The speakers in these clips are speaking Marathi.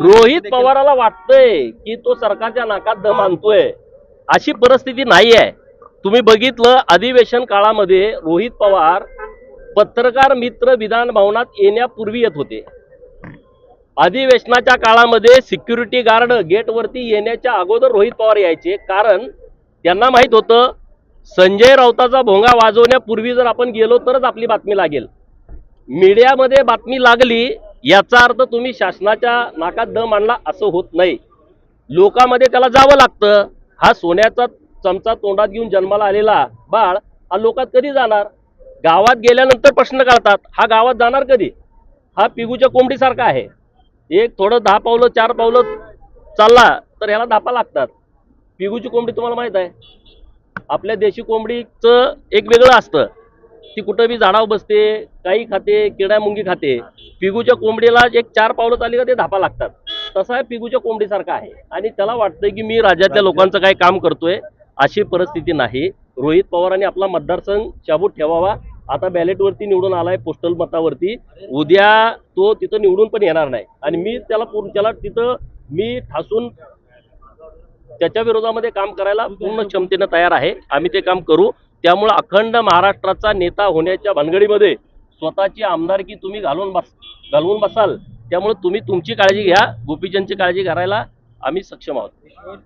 रोहित पवाराला वाटतंय की तो सरकारच्या नाकात दम आणतोय. अशी परिस्थिती नाही आहे तुम्ही बघितलं अधिवेशन काळामध्ये रोहित पवार पत्रकार मित्र विधान भवनात येण्यापूर्वी येत होते. अधिवेशनाच्या काळामध्ये सिक्युरिटी गार्ड गेटवरती येण्याच्या अगोदर रोहित पवार यायचे. कारण त्यांना माहीत होतं संजय राऊताचा भोंगा वाजवण्यापूर्वी जर आपण गेलो तरच आपली बातमी लागेल. मीडियामध्ये बातमी लागली याचा अर्थ तुम्ही शासनाच्या नाकात दम आणला असं होत नाही. लोकांमध्ये त्याला जावं लागतं. हा सोन्याचा चमचा तोंडात घेऊन जन्माला आलेला बाळ हा लोकात कधी जाणार? गावात गेल्यानंतर प्रश्न काढतात हा गावात जाणार कधी? हा पिगूच्या कोंबडीसारखा आहे. एक थोडं दहा पावलं चार पावलं चालला तर ह्याला धापा लागतात. पिगूची कोंबडी तुम्हाला माहीत आहे. आपल्या देशी कोंबडीचं एक वेगळं असतं. ती कुठं बी झाडावर बसते काही खाते किडा मुंगी खाते. पिगूच्या कोंबडीला एक चार पावलं चालली का ते धापा लागतात. तसं आहे पिगूच्या कोंबडीसारखं आहे. आणि त्याला वाटतंय की मी राज्यातल्या लोकांचं काय काम करतोय अशी परिस्थिती नाही. रोहित पवारांनी आपला मतदारसंघ शाबूत ठेवावा. आता बॅलेटवरती निवडून आलाय पोस्टल मतावरती. उद्या तो तिथं निवडून पण येणार नाही. आणि मी त्याला पूर्ण त्याला तिथं मी ठासून त्याच्या विरोधामध्ये काम करायला पूर्ण क्षमतेनं तयार आहे. आम्ही ते काम करू. त्यामुळे अखंड महाराष्ट्राचा नेता होण्याच्या भानगडीमध्ये स्वतःची आमदारकी तुम्ही घालून बस घालवून बसाल त्यामुळे तुम्ही तुमची काळजी घ्या गोपीचंदची काळजी करायला आम्ही सक्षम आहोत जयंत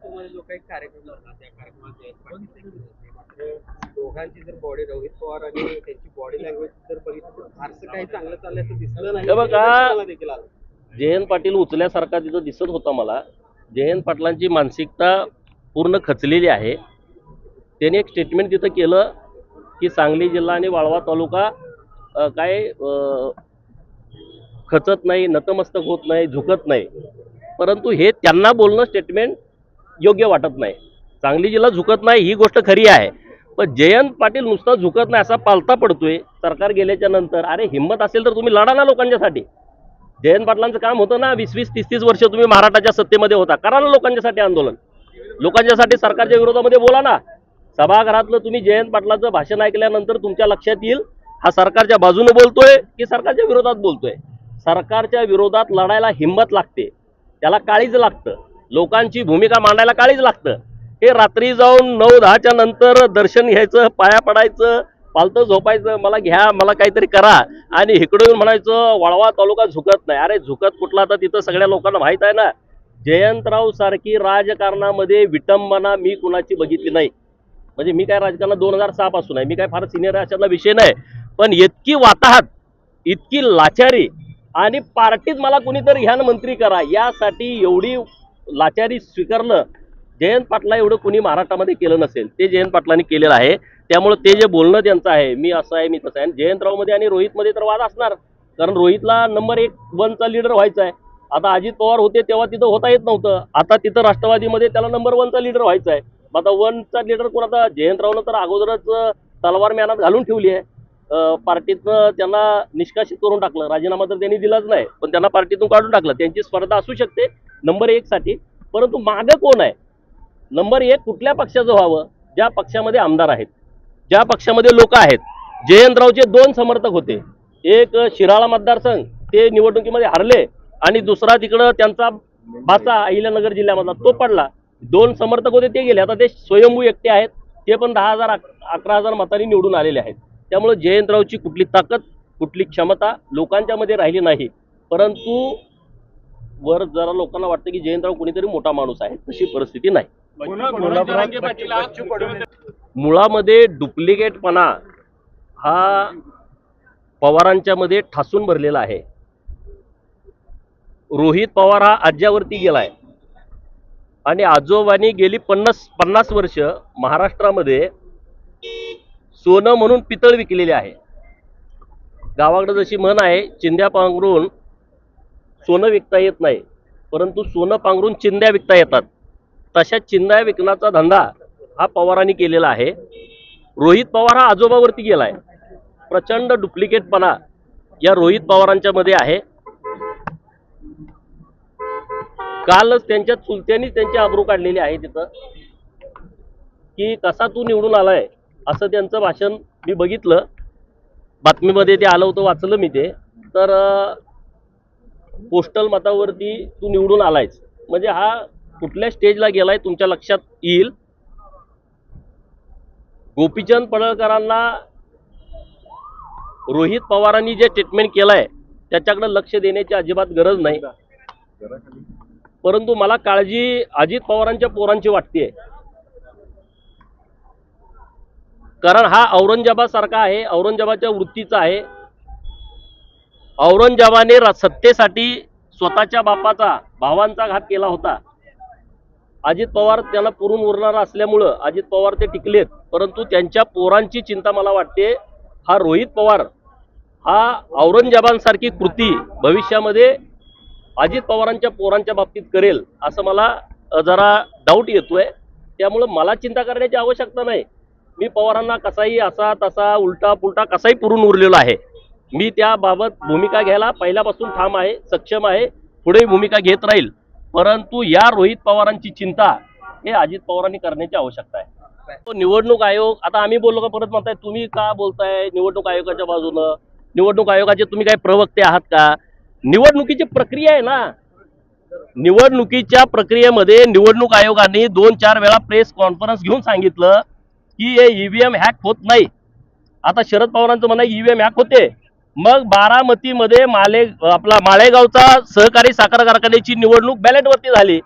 पाटील देखील होते. मात्र दोघांची जर बॉडी रोहित पवार आणि त्यांची बॉडी लँग्वेज जर बघितली तर फारसं काही चांगलं चाललंय असं दिसलं नाही बघा. निदर्शनाला देखील आलं. जयंत पाटील उचल्यासारखा तिथं दिसत होता मला जयंत पाटलांची मानसिकता पूर्ण खचलेली आहे त्याने एक स्टेटमेंट तिथं केलं की सांगली जिल्हा आणि वाळवा तालुका काय खचत नाही नतमस्तक होत नाही झुकत नाही. परंतु हे त्यांना बोलणं स्टेटमेंट योग्य वाटत नाही. सांगली जिल्हा झुकत नाही ही गोष्ट खरी आहे. पण जयंत पाटील नुसता झुकत नाही असा पालता पडतोय सरकार गेल्याच्यानंतर. अरे हिंमत असेल तर तुम्ही लढा ना लोकांच्यासाठी. जयंत पाटलांचं काम होतं ना वीस वीस तीस तीस वर्ष तुम्ही महाराष्ट्राच्या सत्तेमध्ये होता. करा ना लोकांच्यासाठी आंदोलन. लोकांच्यासाठी सरकारच्या विरोधामध्ये बोला ना. सभागृहातलं तुम्ही जयंत पाटलाचं भाषण ऐकल्यानंतर तुमच्या लक्षात येईल हा सरकारच्या बाजूने बोलतोय की सरकारच्या विरोधात बोलतोय? सरकारच्या विरोधात लढायला हिंमत लागते. त्याला काळीज लागतं. लोकांची भूमिका मांडायला काळीज लागतं. हे रात्री जाऊन नऊ दहाच्या नंतर दर्शन घ्यायचं पाया पडायचं पालतं झोपायचं मला घ्या मला काहीतरी करा आणि इकडून येऊन म्हणायचं वळवा तालुका झुकत नाही. अरे झुकत कुठला? तर तिथं सगळ्या लोकांना माहीत आहे ना. जयंतराव सारखी राजकारणामध्ये विटंबना मी कुणाची बघितली नाही. म्हणजे मी काय राजकारणात दोन हजार सहा पासून आहे. मी काय फार सिनियर अशातला विषय नाही. पण इतकी वाताहत इतकी लाचारी आणि पार्टीत मला कुणीतरी ह्यान मंत्री करा यासाठी एवढी लाचारी स्वीकारलं जयंत पाटला एवढं कुणी महाराष्ट्रामध्ये केलं नसेल. ते जयंत पाटलांनी केलेलं आहे. त्यामुळे ते जे बोलणं त्यांचं आहे मी असं आहे मी तसं आहे. जयंतरावमध्ये आणि रोहितमध्ये तर वाद असणार. कारण रोहितला नंबर एक वनचा लीडर व्हायचा आहे. आता अजित पवार होते तेव्हा तिथं होता येत नव्हतं. आता तिथं राष्ट्रवादीमध्ये त्याला नंबर वनचा लीडर व्हायचा आहे. मग आता वनचा लीडर कोण? आता जयंतरावनं तर अगोदरच तलवार मॅनात घालून ठेवली आहे. पार्टीतनं त्यांना निष्कासित करून टाकलं राजीनामा तर त्यांनी दिलाच नाही पण त्यांना पार्टीतून काढून टाकलं. त्यांची स्पर्धा असू शकते नंबर एक साठी परंतु मागं कोण आहे? नंबर एक कुठल्या पक्षाचं व्हावं? ज्या पक्षामध्ये आमदार आहेत. ज्या पक्षामध्ये लोक आहेत. जयंतरावचे दोन समर्थक होते. एक शिराळा मतदारसंघ ते निवडणुकीमध्ये हरले आणि दुसरा तिकडं त्यांचा भाचा अहिल्यानगर जिल्ह्यामधला तो पडला. दोन समर्थक होते ते गेले. आता ते स्वयंभू एकटे आहेत. ते पण दहा हजार अकरा हजार मतांनी निवडून आलेले आहेत. त्यामुळे जयंतरावची कुठली ताकद कुठली क्षमता लोकांच्या मध्ये राहिली नाही. परंतु वर जरा लोकांना वाटतं की जयंतराव कुणीतरी मोठा माणूस आहे तशी परिस्थिती नाही. मुळामध्ये डुप्लिकेटपणा हा पवारांच्या मध्ये ठासून भरलेला आहे. रोहित पवार हा आज्यावरती गेलाय. आणि आजोबांनी गेली पन्नास पन्नास वर्ष महाराष्ट्रामध्ये सोनं म्हणून पितळ विकलेले आहे. गावाकडे जशी म्हण आहे चिंध्या पांघरून सोनं विकता येत नाही परंतु सोनं पांघरून चिंध्या विकता येतात. तशा चिंध्या विकण्याचा धंदा हा पवारांनी केलेला आहे. रोहित पवार हा आजोबावरती गेलाय. प्रचंड डुप्लिकेटपणा या रोहित पवारांच्या मध्ये आहे. कालच त्यांच्या चुलत्यांनी त्यांची आबरू काढलेली आहे तिथं. की कसा तू निवडून आलाय? असं त्यांचं भाषण मी बघितलं. बातमीमध्ये ते आलं होतं वाचलं मी ते. तर पोस्टल मतावरती तू निवडून आलायस. म्हणजे हा कुठल्या स्टेजला गेलाय तुमच्या लक्षात येईल? गोपीचंद पडळकरांना रोहित पवारांनी जे ट्रीटमेंट केलंय त्याच्याकडे लक्ष देण्याची अजिबात गरज नाही. परंतु मला काळजी अजित पवारांच्या पोरांची वाटते कारण हा औरंगजेबासारखा आहे औरंगजेबाच्या वृत्तीचा आहे. औरंगजेबाने सत्तेसाठी स्वतःच्या बापाचा भावांचा घात केला होता. अजित पवार त्याला पुरून उरणार असल्यामुळं अजित पवार ते टिकलेत परंतु त्यांच्या पोरांची चिंता मला वाटते हा रोहित पवार हा औरंगजेबांसारखी कृती भविष्यामध्ये अजित पवारांच्या पोरांच्या बाबतीत करेल असं मला जरा डाऊट येतोय. त्यामुळं मला चिंता करण्याची आवश्यकता नाही. मी पवारांना कसाही असा तसा उलटा पुलटा कसाही पुरून उरलेलो आहे. मी त्याबाबत भूमिका घ्यायला पहिल्यापासून ठाम आहे सक्षम आहे पुढे भूमिका घेत राहील. परंतु या रोहित पवारांची चिंता हे अजित पवारांनी करण्याची आवश्यकता आहे. तो निवडणूक आयोग आता आम्ही बोललो का परत म्हणताय तुम्ही का बोलताय निवडणूक आयोगाच्या बाजूनं? निवडणूक आयोगाचे तुम्ही काय प्रवक्ते आहात का? निवडणुकीची प्रक्रिया आहे ना. निवडणुकीच्या प्रक्रियेमध्ये निवडणूक आयोगाने दोन चार वेळा प्रेस कॉन्फरन्स घेऊन सांगितलं. की हे ईव्हीएम हॅक होत नाही. आता शरद पवारांचं म्हणणं ईव्हीएम हॅक होते. मग बारामतीमध्ये माले आपला माळेगावचा सहकारी साखर कारखान्याची निवडणूक बॅलेटवरती झाली.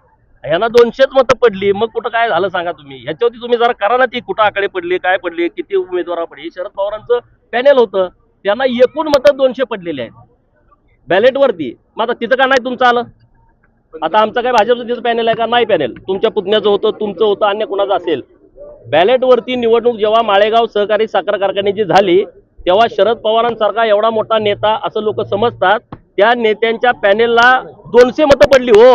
ह्यांना दोनशेच मतं पडली. मग कुठं काय झालं सांगा तुम्ही? ह्याच्यावरती तुम्ही जरा करा ना ती कुठं आकडे पडले काय पडले किती उमेदवार पडले. शरद पवारांचं पॅनेल होतं. त्यांना एकूण मतं दोनशे पडलेले आहेत. बॅलेटवरती. मग आता तिथं का नाही तुमचं आलं? आता आमचं काय भाजपचं तिथं पॅनेल आहे का? नाही पॅनेल. तुमच्या पुतण्याचं होतं तुमचं होतं अन्य कुणाचं असेल? बॅलेटवरती निवडणूक जेव्हा माळेगाव सहकारी साखर कारखान्याची झाली तेव्हा शरद पवारांसारखा एवढा मोठा नेता असं लोक समजतात त्या नेत्यांच्या पॅनेलला दोनशे मतं पडली हो.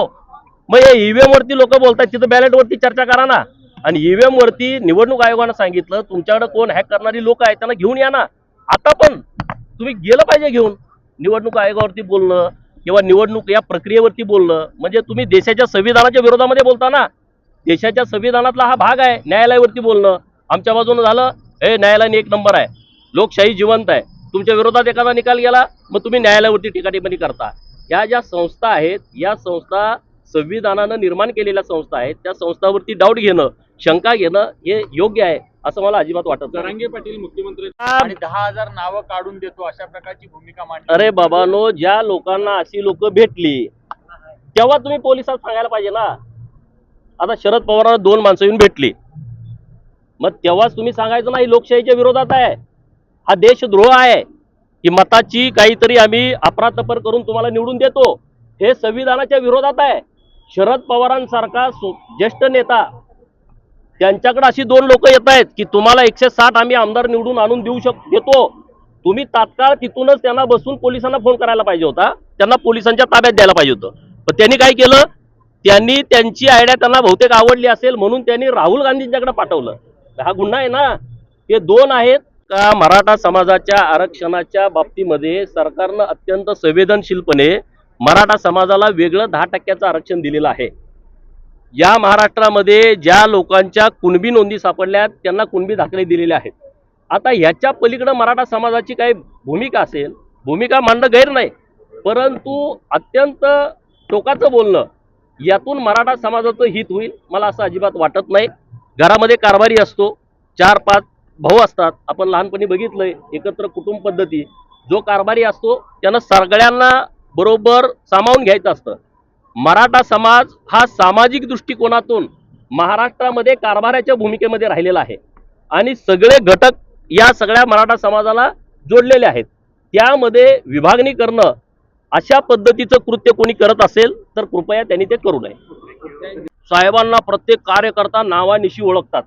मग हे ईव्हीएम वरती लोक बोलतात तिथं बॅलेटवरती चर्चा करा ना. आणि ईव्हीएम वरती निवडणूक आयोगानं सांगितलं तुमच्याकडे कोण हॅक करणारी लोक आहेत त्यांना घेऊन या ना. आता पण तुम्ही गेलं पाहिजे घेऊन. निवडणूक आयोगावरती बोलणं किंवा निवडणूक या प्रक्रियेवरती बोलणं म्हणजे तुम्ही देशाच्या संविधानाच्या विरोधामध्ये बोलता ना. देशाच्या संविधानातला हा भाग आहे न्यायालयावरती बोलणं. आमच्या बाजूनं झालं हे न्यायालयाने एक नंबर आहे. लोकशाही जिवंत आहे. तुमच्या विरोधात एखादा निकाल गेला मग तुम्ही न्यायालयावरती टीकाटिप्पणी करता. या ज्या संस्था आहेत या संस्था संविधानानं निर्माण केलेल्या संस्था आहेत त्या संस्थावरती डाऊट घेणं शंका घेणं हे योग्य आहे असं मला अजिबात वाटत नाही. जरांगे पाटील मुख्यमंत्री. दहा हजार नावं काढून देतो अशा प्रकारची भूमिका मांडली. अरे बाबानो ज्या लोकांना अशी लोक भेटली तेव्हा तुम्ही पोलिसात सांगायला पाहिजे ना. आता शरद पवारांना दोन माणसं येऊन भेटली. मग तेव्हाच तुम्ही सांगायचं नाही लोकशाहीच्या विरोधात आहे. हा देशद्रोह आहे. की मताची काहीतरी आम्ही अपरातपर करून तुम्हाला निवडून देतो. हे संविधानाच्या विरोधात आहे. शरद पवारांसारखा ज्येष्ठ नेता त्यांच्याकडे अशी दोन लोक येत आहेत की तुम्हाला एकशे साठ आम्ही आमदार निवडून आणून देऊ शक देतो. तुम्ही तात्काळ तिथूनच त्यांना बसून पोलिसांना फोन करायला पाहिजे होता. त्यांना पोलिसांच्या ताब्यात द्यायला पाहिजे होतं. पण त्यांनी काय केलं? त्यांनी त्यांची आयडिया त्यांना बहुतेक आवडली असेल म्हणून त्यांनी राहुल गांधींच्याकडे पाठवलं. हा गुन्हा आहे ना? हे दोन आहेत का मराठा समाजाच्या आरक्षणाच्या बाबतीमध्ये सरकारनं अत्यंत संवेदनशीलपणे मराठा समाजाला वेगळं दहा टक्क्याचं आरक्षण दिलेलं आहे. या महाराष्ट्रामध्ये ज्या लोकांच्या कुणबी नोंदी सापडल्या त्यांना कुणबी दाखले दिलेले आहेत. आता ह्याच्या पलीकडं मराठा समाजाची काही भूमिका असेल भूमिका मांडणं गैर नाही परंतु अत्यंत टोकाचं बोलणं यातून मराठा समाजाचं हित होईल मला असं अजिबात वाटत नाही. घरामध्ये कारभारी असतो चार पाच भाऊ असतात. आपण लहानपणी बघितलंय एकत्र कुटुंब पद्धती. जो कारभारी असतो त्यानं सगळ्यांना बरोबर सामावून घ्यायचं असतं. मराठा समाज हा सामाजिक दृष्टिकोनातून महाराष्ट्रामध्ये कारभाराच्या भूमिकेमध्ये राहिलेला आहे. आणि सगळे घटक या सगळ्या मराठा समाजाला जोडलेले आहेत. त्यामध्ये विभागणी करणं अशा पद्धतीचं कृत्य कोणी करत असेल तर कृपया त्यांनी ते करू नये. साहेबांना प्रत्येक कार्यकर्ता नावानिशी ओळखतात.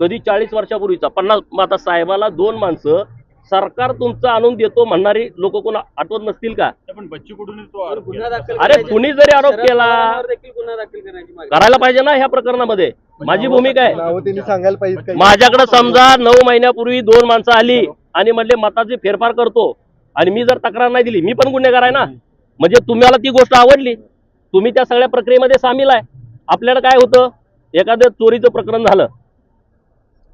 कधी चाळीस वर्षापूर्वीचा पन्नास आता साहेबाला दोन माणसं सरकार तुमचं आणून देतो म्हणणारी लोक कोण आठवत नसतील का? पण बच्चू कडून तो आरोप गुन्हा केला. दाखल अरे कुणी जरी आरोप केला करायला पाहिजे ना ह्या प्रकरणामध्ये. माझी भूमिका आहे. नावं त्यांनी सांगायला पाहिजे. माझ्याकडे समजा नऊ महिन्यापूर्वी दोन माणसं आली आणि म्हणले मताचे फेरफार करतो. आणि मी जर तक्रार नाही दिली मी पण गुन्हेगार आहे ना? म्हणजे तुम्हाला ती गोष्ट आवडली. तुम्ही त्या सगळ्या प्रक्रियेमध्ये सामील आहे. आपल्याला काय होतं? एखादं चोरीचं प्रकरण झालं.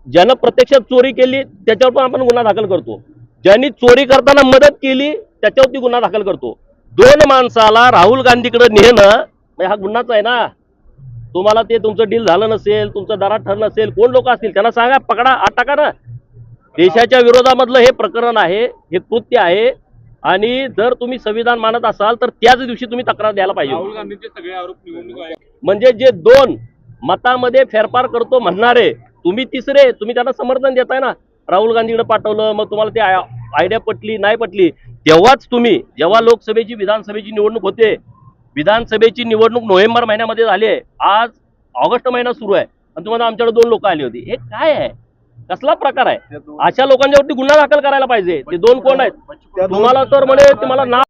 ज्यानं प्रत्यक्षात चोरी केली त्याच्यावर पण आपण गुन्हा दाखल करतो. ज्यांनी चोरी करताना मदत केली त्याच्यावरती गुन्हा दाखल करतो. दोन माणसाला राहुल गांधीकडे नेणं म्हणजे हा गुन्हाच आहे ना. तुम्हाला ते तुमचं डील झालं नसेल तुमचं दरात ठरलं नसेल कोण लोक असतील? त्यांना सांगा पकडा आत टाका ना. देशाच्या विरोधामधलं हे प्रकरण आहे हे कृत्य आहे. आणि जर तुम्ही संविधान मानत असाल तर त्याच दिवशी तुम्ही तक्रार द्यायला पाहिजे. राहुल गांधींचे सगळे आरोप निवडणूक आयोग म्हणजे जे दोन मतामध्ये फेरफार करतो म्हणणारे तुम्ही तिसरे तुम्ही त्यांना समर्थन देताय ना? राहुल गांधीकडे पाठवलं मग तुम्हाला ते आयडिया पटली नाही पटली तेव्हाच तुम्ही जेव्हा लोकसभेची विधानसभेची निवडणूक होते विधानसभेची निवडणूक नोव्हेंबर महिन्यामध्ये झाली आहे. आज ऑगस्ट महिना सुरू आहे. आणि तुम्हाला आमच्याकडे दोन लोक आली होती. हे काय आहे? कसला प्रकार आहे? अशा लोकांच्यावरती गुन्हा दाखल करायला पाहिजे. ते दोन कोण आहेत? तुम्हाला तर म्हणे तुम्हाला नाव